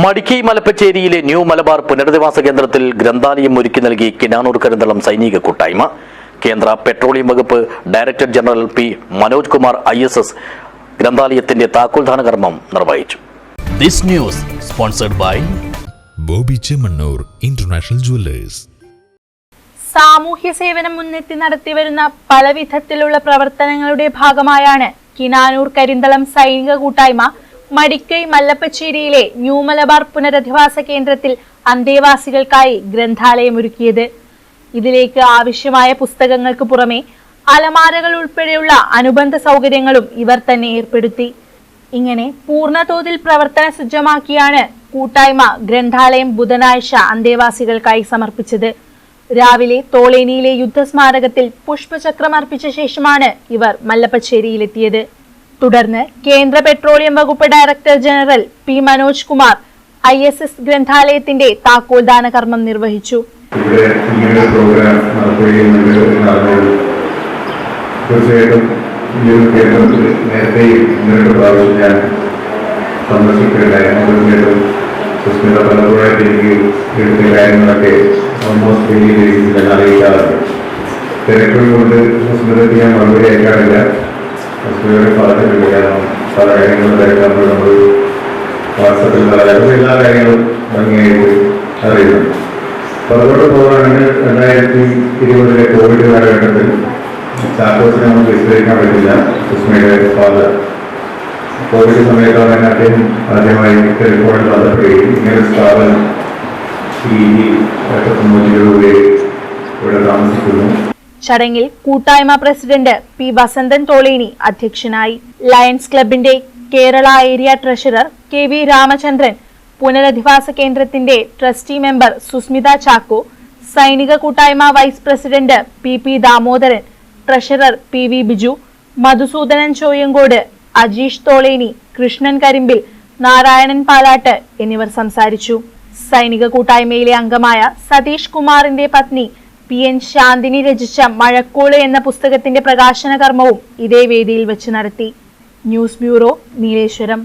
Madikkai മലപ്പച്ചേരിയിലെ new Malabar പുനരധിവാസ കേന്ദ്രത്തിൽ ഗ്രന്ഥാലയം ഒരുക്കി നൽകി കിനാനൂർ കരിന്തളം സൈനിക കൂട്ടായ്മ. കേന്ദ്ര പെട്രോളിയം വകുപ്പ് director general P Manoj Kumar I S S ഗ്രന്ഥാലയത്തിന്റെ താക്കോൽദാന കർമ്മം നിർവഹിച്ചു. This news sponsored by Boby Chemmanur international jewellers. സാമൂഹ്യ സേവനം മുൻനിർത്തി നടത്തിവരുന്ന പല വിധത്തിലുള്ള പ്രവർത്തനങ്ങളുടെ ഭാഗമായാണ് കിനാനൂർ കരിന്തളം സൈനിക കൂട്ടായ്മ മടിക്കൈ മല്ലപ്പച്ചേരിയിലെ ന്യൂ മലബാർ പുനരധിവാസ കേന്ദ്രത്തിൽ അന്തേവാസികൾക്കായി ഗ്രന്ഥാലയം ഒരുക്കിയത്. ഇതിലേക്ക് ആവശ്യമായ പുസ്തകങ്ങൾക്ക് പുറമെ അലമാരകൾ ഉൾപ്പെടെയുള്ള അനുബന്ധ സൗകര്യങ്ങളും ഇവർ തന്നെ ഏർപ്പെടുത്തി. ഇങ്ങനെ പൂർണതോതിൽ പ്രവർത്തന സജ്ജമാക്കിയാണ് കൂട്ടായ്മ ഗ്രന്ഥാലയം ബുധനാഴ്ച അന്തേവാസികൾക്കായി സമർപ്പിച്ചത്. രാവിലെ തോളേനിയിലെ യുദ്ധസ്മാരകത്തിൽ പുഷ്പചക്രം അർപ്പിച്ച ശേഷമാണ് ഇവർ മല്ലപ്പച്ചേരിയിലെത്തിയത്. തുടർന്ന് കേന്ദ്ര പെട്രോളിയം വകുപ്പ് director general P Manoj Kumar I S S ഗ്രന്ഥാലയത്തിന്റെ താക്കോൽദാന കർമ്മം നിർവഹിച്ചു. തിരക്കുകൾ കൊണ്ട് മറുപടി അയക്കാറില്ല. സുസ്മിതയുടെ പറഞ്ഞിട്ടുണ്ട് കാരണം പല കാര്യങ്ങളും നമ്മൾ വാട്സപ്പിൽ പല എല്ലാ കാര്യങ്ങളും ഭംഗിയായിട്ട് അറിയുന്നു അപ്പോൾ അതുകൊണ്ട് പോകുകയാണെങ്കിൽ രണ്ടായിരത്തി ഇരുപതിലെ കോവിഡ് കാലഘട്ടത്തിൽ ചാക്കോസിനെ നമുക്ക് വിസ്തരിക്കാൻ പറ്റില്ല. സുസ്മയുടെ ഫാദർ കോവിഡ് സമയത്താണ് അദ്ദേഹം ആദ്യമായി ടെലിഫോണിൽ ബന്ധപ്പെടുകയും ഇങ്ങനെ സ്ഥാപനം ഈ തൊണ്ണൂറ്റി രൂപയെ ഇവിടെ താമസിക്കുന്നു. ചടങ്ങിൽ കൂട്ടായ്മ പ്രസിഡന്റ് പി വസന്തൻ തോളേനി അധ്യക്ഷനായി. ലയൺസ് ക്ലബിന്റെ Kerala area treasurer K V Ramachandran പുനരധിവാസ കേന്ദ്രത്തിന്റെ ട്രസ്റ്റി മെമ്പർ സുസ്മിത ചാക്കോ സൈനിക കൂട്ടായ്മ vice president P P Damodaran treasurer P V Biju Madhusoodanan Choyamkode Ajeesh Tholeni Krishnan Karimbil Narayanan Palatt എന്നിവർ സംസാരിച്ചു. സൈനിക കൂട്ടായ്മയിലെ അംഗമായ സതീഷ് കുമാറിന്റെ പത്നി പി എൻ ശാന്തിനി രചിച്ച മഴക്കോൾ എന്ന പുസ്തകത്തിന്റെ പ്രകാശന കർമ്മവും ഇതേ വേദിയിൽ വെച്ച് നടത്തി. News bureau Nileshwaram.